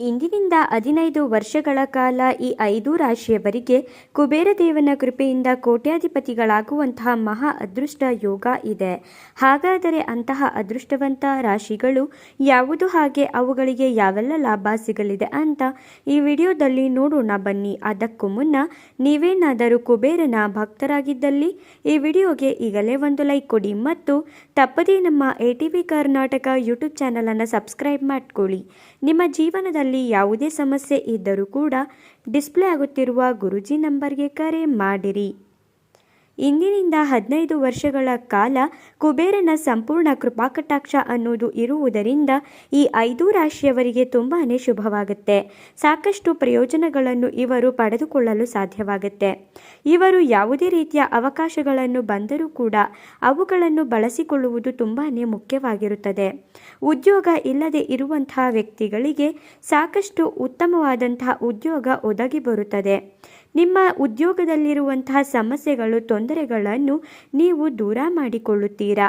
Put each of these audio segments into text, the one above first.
ಇಂದಿನಿಂದ ಹದಿನೈದು ವರ್ಷಗಳ ಕಾಲ ಈ ಐದು ರಾಶಿಯವರಿಗೆ ಕುಬೇರ ದೇವನ ಕೃಪೆಯಿಂದ ಕೋಟ್ಯಾಧಿಪತಿಗಳಾಗುವಂತಹ ಮಹಾ ಅದೃಷ್ಟ ಯೋಗ ಇದೆ. ಹಾಗಾದರೆ ಅಂತಹ ಅದೃಷ್ಟವಂತ ರಾಶಿಗಳು ಯಾವುದು ಹಾಗೆ ಅವುಗಳಿಗೆ ಯಾವೆಲ್ಲ ಲಾಭ ಸಿಗಲಿದೆ ಅಂತ ಈ ವಿಡಿಯೋದಲ್ಲಿ ನೋಡೋಣ ಬನ್ನಿ. ಅದಕ್ಕೂ ಮುನ್ನ ನೀವೇನಾದರೂ ಕುಬೇರನ ಭಕ್ತರಾಗಿದ್ದಲ್ಲಿ ಈ ವಿಡಿಯೋಗೆ ಈಗಲೇ ಒಂದು ಲೈಕ್ ಕೊಡಿ ಮತ್ತು ತಪ್ಪದೇ ನಮ್ಮ A T V Karnataka YouTube ಚಾನಲನ್ನು ಸಬ್ಸ್ಕ್ರೈಬ್ ಮಾಡ್ಕೊಳ್ಳಿ. ನಿಮ್ಮ ಜೀವನದಲ್ಲಿ ಯಾವುದೇ ಸಮಸ್ಯೆ ಇದ್ದರೂ ಕೂಡ ಡಿಸ್ಪ್ಲೇ ಆಗುತ್ತಿರುವ ಗುರುಜಿ ನಂಬರ್ಗೆ ಕರೆ ಮಾಡಿರಿ. ಇಂದಿನಿಂದ ಹದಿನೈದು ವರ್ಷಗಳ ಕಾಲ ಕುಬೇರನ ಸಂಪೂರ್ಣ ಕೃಪಾಕಟಾಕ್ಷ ಅನ್ನೋದು ಇರುವುದರಿಂದ ಈ ಐದು ರಾಶಿಯವರಿಗೆ ತುಂಬಾ ಶುಭವಾಗುತ್ತೆ. ಸಾಕಷ್ಟು ಪ್ರಯೋಜನಗಳನ್ನು ಇವರು ಪಡೆದುಕೊಳ್ಳಲು ಸಾಧ್ಯವಾಗುತ್ತೆ. ಇವರು ಯಾವುದೇ ರೀತಿಯ ಅವಕಾಶಗಳನ್ನು ಬಂದರೂ ಕೂಡ ಅವುಗಳನ್ನು ಬಳಸಿಕೊಳ್ಳುವುದು ತುಂಬಾ ಮುಖ್ಯವಾಗಿರುತ್ತದೆ. ಉದ್ಯೋಗ ಇಲ್ಲದೆ ಇರುವಂತಹ ವ್ಯಕ್ತಿಗಳಿಗೆ ಸಾಕಷ್ಟು ಉತ್ತಮವಾದಂತಹ ಉದ್ಯೋಗ ಒದಗಿ ಬರುತ್ತದೆ. ನಿಮ್ಮ ಉದ್ಯೋಗದಲ್ಲಿರುವಂತಹ ಸಮಸ್ಯೆಗಳು, ತೊಂದರೆಗಳನ್ನು ನೀವು ದೂರ ಮಾಡಿಕೊಳ್ಳುತ್ತೀರಾ?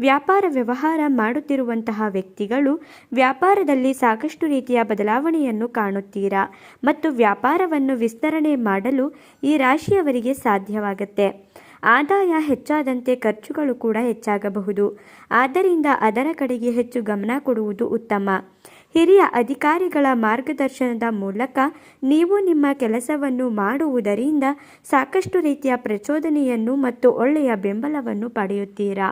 ವ್ಯಾಪಾರ ವ್ಯವಹಾರ ಮಾಡುತ್ತಿರುವಂತಹ ವ್ಯಕ್ತಿಗಳು ವ್ಯಾಪಾರದಲ್ಲಿ ಸಾಕಷ್ಟು ರೀತಿಯ ಬದಲಾವಣೆಯನ್ನು ಕಾಣುತ್ತೀರಾ? ಮತ್ತು ವ್ಯಾಪಾರವನ್ನು ವಿಸ್ತರಣೆ ಮಾಡಲು ಈ ರಾಶಿಯವರಿಗೆ ಸಾಧ್ಯವಾಗುತ್ತೆ. ಆದಾಯ ಹೆಚ್ಚಾದಂತೆ ಖರ್ಚುಗಳು ಕೂಡ ಹೆಚ್ಚಾಗಬಹುದು. ಆದ್ದರಿಂದ ಅದರ ಕಡೆಗೆ ಹೆಚ್ಚು ಗಮನ ಕೊಡುವುದು ಉತ್ತಮ. ಹಿರಿಯ ಅಧಿಕಾರಿಗಳ ಮಾರ್ಗದರ್ಶನದ ಮೂಲಕ ನೀವು ನಿಮ್ಮ ಕೆಲಸವನ್ನು ಮಾಡುವುದರಿಂದ ಸಾಕಷ್ಟು ರೀತಿಯ ಪ್ರಚೋದನೆಯನ್ನು ಮತ್ತು ಒಳ್ಳೆಯ ಬೆಂಬಲವನ್ನು ಪಡೆಯುತ್ತೀರಾ?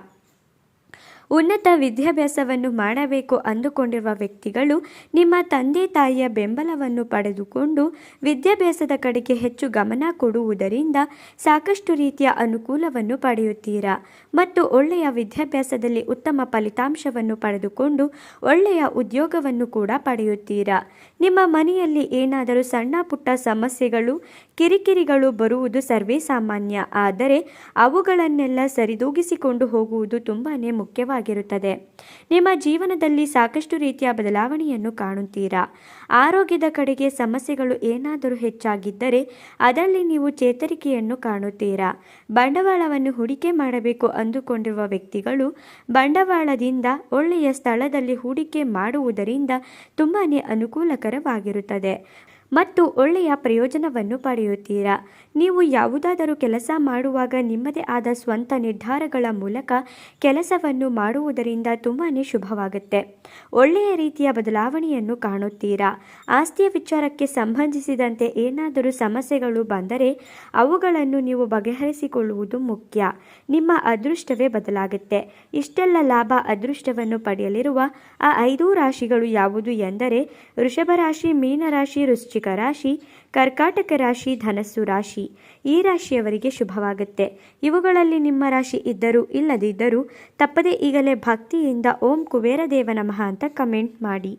ಉನ್ನತ ವಿದ್ಯಾಭ್ಯಾಸವನ್ನು ಮಾಡಬೇಕು ಅಂದುಕೊಂಡಿರುವ ವ್ಯಕ್ತಿಗಳು ನಿಮ್ಮ ತಂದೆ ತಾಯಿಯ ಬೆಂಬಲವನ್ನು ಪಡೆದುಕೊಂಡು ವಿದ್ಯಾಭ್ಯಾಸದ ಕಡೆಗೆ ಹೆಚ್ಚು ಗಮನ ಕೊಡುವುದರಿಂದ ಸಾಕಷ್ಟು ರೀತಿಯ ಅನುಕೂಲವನ್ನು ಪಡೆಯುತ್ತೀರಾ? ಮತ್ತು ಒಳ್ಳೆಯ ವಿದ್ಯಾಭ್ಯಾಸದಲ್ಲಿ ಉತ್ತಮ ಫಲಿತಾಂಶವನ್ನು ಪಡೆದುಕೊಂಡು ಒಳ್ಳೆಯ ಉದ್ಯೋಗವನ್ನು ಕೂಡ ಪಡೆಯುತ್ತೀರಾ? ನಿಮ್ಮ ಮನೆಯಲ್ಲಿ ಏನಾದರೂ ಸಣ್ಣ ಪುಟ್ಟ ಸಮಸ್ಯೆಗಳು, ಕಿರಿಕಿರಿಗಳು ಬರುವುದು ಸರ್ವೇ ಸಾಮಾನ್ಯ. ಆದರೆ ಅವುಗಳನ್ನೆಲ್ಲ ಸರಿದೂಗಿಸಿಕೊಂಡು ಹೋಗುವುದು ತುಂಬಾ ಮುಖ್ಯವಾಗಿರುತ್ತದೆ ನಿಮ್ಮ ಜೀವನದಲ್ಲಿ ಸಾಕಷ್ಟು ರೀತಿಯ ಬದಲಾವಣೆಯನ್ನು ಕಾಣುತ್ತೀರಾ? ಆರೋಗ್ಯದ ಕಡೆಗೆ ಸಮಸ್ಯೆಗಳು ಏನಾದರೂ ಹೆಚ್ಚಾಗಿದ್ದರೆ ಅದರಲ್ಲಿ ನೀವು ಚೇತರಿಕೆಯನ್ನು ಕಾಣುತ್ತೀರಾ? ಬಂಡವಾಳವನ್ನು ಹೂಡಿಕೆ ಮಾಡಬೇಕು ಅಂದುಕೊಂಡಿರುವ ವ್ಯಕ್ತಿಗಳು ಬಂಡವಾಳದಿಂದ ಒಳ್ಳೆಯ ಸ್ಥಳದಲ್ಲಿ ಹೂಡಿಕೆ ಮಾಡುವುದರಿಂದ ತುಂಬಾ ಅನುಕೂಲಕರವಾಗಿರುತ್ತದೆ. ಮತ್ತು ಒಳ್ಳೆಯ ಪ್ರಯೋಜನವನ್ನು ಪಡೆಯುತ್ತೀರಾ? ನೀವು ಯಾವುದಾದರೂ ಕೆಲಸ ಮಾಡುವಾಗ ನಿಮ್ಮದೇ ಆದ ಸ್ವಂತ ನಿರ್ಧಾರಗಳ ಮೂಲಕ ಕೆಲಸವನ್ನು ಮಾಡುವುದರಿಂದ ತುಂಬಾ ಶುಭವಾಗುತ್ತೆ. ಒಳ್ಳೆಯ ರೀತಿಯ ಬದಲಾವಣೆಯನ್ನು ಕಾಣುತ್ತೀರಾ? ಆಸ್ತಿಯ ವಿಚಾರಕ್ಕೆ ಸಂಬಂಧಿಸಿದಂತೆ ಏನಾದರೂ ಸಮಸ್ಯೆಗಳು ಬಂದರೆ ಅವುಗಳನ್ನು ನೀವು ಬಗೆಹರಿಸಿಕೊಳ್ಳುವುದು ಮುಖ್ಯ. ನಿಮ್ಮ ಅದೃಷ್ಟವೇ ಬದಲಾಗುತ್ತೆ. ಇಷ್ಟೆಲ್ಲ ಲಾಭ ಅದೃಷ್ಟವನ್ನು ಪಡೆಯಲಿರುವ ಆ ಐದು ರಾಶಿಗಳು ಯಾವುದು ಎಂದರೆ ವೃಷಭ ರಾಶಿ, ಮೀನರಾಶಿ ವೃಶ್ಚಿಕ ರಾಶಿ, ಕರ್ಕಾಟಕ ರಾಶಿ, ಧನಸ್ಸು ರಾಶಿ. ಈ ರಾಶಿಯವರಿಗೆ ಶುಭವಾಗುತ್ತೆ. ಇವುಗಳಲ್ಲಿ ನಿಮ್ಮ ರಾಶಿ ಇದ್ದರೂ ಇಲ್ಲದಿದ್ದರೂ ತಪ್ಪದೇ ಈಗಲೇ ಭಕ್ತಿಯಿಂದ ಓಂ ಕುಬೇರ ದೇವ ನಮಃ ಅಂತ ಕಮೆಂಟ್ ಮಾಡಿ.